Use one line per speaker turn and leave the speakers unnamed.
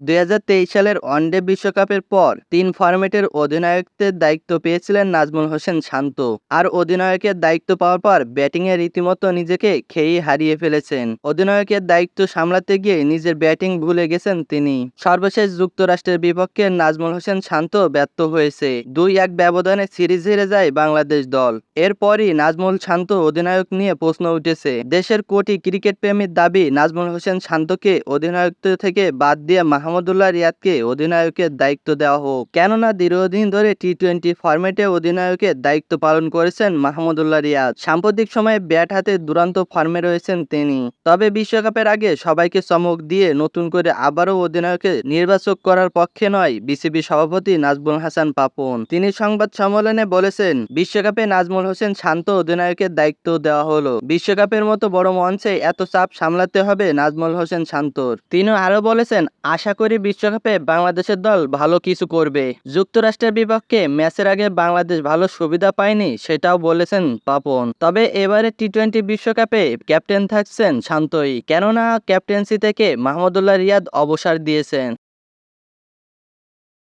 দুই হাজার তেইশ সালের ওয়ানডে বিশ্বকাপের পর তিন ফরম্যাটের অধিনায়কত্বের দায়িত্ব পেয়েছিলেন নাজমুল হোসেন শান্ত। আর অধিনায়কের দায়িত্ব পাওয়ার পর ব্যাটিংয়ে রীতিমতো নিজেকে খেয়ে হারিয়ে ফেলেছেন। অধিনায়কের দায়িত্ব সামলাতে গিয়ে নিজের ব্যাটিং ভুলে গেছেন তিনি। সর্বশেষ যুক্তরাষ্ট্রের বিপক্ষে নাজমুল হোসেন শান্ত ব্যর্থ হয়েছে। দুই এক ব্যবধানে সিরিজ হেরে যায় বাংলাদেশ দল। এরপরই নাজমুল শান্ত অধিনায়ক নিয়ে প্রশ্ন উঠেছে। দেশের কোটি ক্রিকেট প্রেমীর দাবি নাজমুল হোসেন শান্তকে অধিনায়কত্ব থেকে বাদ দিয়ে মাহমুদুল্লাহ রিয়াদকে অধিনায়কের দায়িত্ব দেওয়া হোক। কেননা দীর্ঘদিন ধরে টি টোয়েন্টি ফরম্যাটে অধিনায়কের দায়িত্ব পালন করেছেন মাহমুদুল্লাহ রিয়াদ। সাম্প্রতিক সময়ে ব্যাট হাতে দুরান্ত ফর্মে রয়েছেন তিনি। তবে বিশ্বকাপের আগে সবাইকে চমক দিয়ে নতুন করে আবারও অধিনায়কে নির্বাচক করার পক্ষে নয় বিসিবি সভাপতি নাজমুল হাসান পাপন। তিনি সংবাদ সম্মেলনে বলেছেন, বিশ্বকাপে নাজমুল হোসেন শান্ত অধিনায়কের দায়িত্ব দেওয়া হলো। বিশ্বকাপের মতো বড় মঞ্চে এত চাপ সামলাতে হবে নাজমুল হোসেন শান্তর। তিনি আরও বলেছেন, আশা করি বিশ্বকাপে বাংলাদেশের দল ভালো কিছু করবে। যুক্তরাষ্ট্রের বিপক্ষে ম্যাচের আগে বাংলাদেশ ভালো সুবিধা পায়নি সেটাও বলেছেন পাপন তবে এবারে টি টোয়েন্টি বিশ্বকাপে ক্যাপ্টেন থাকছেন শান্তই। কেননা ক্যাপ্টেন্সি থেকে মাহমুদুল্লাহ রিয়াদ অবসর দিয়েছেন।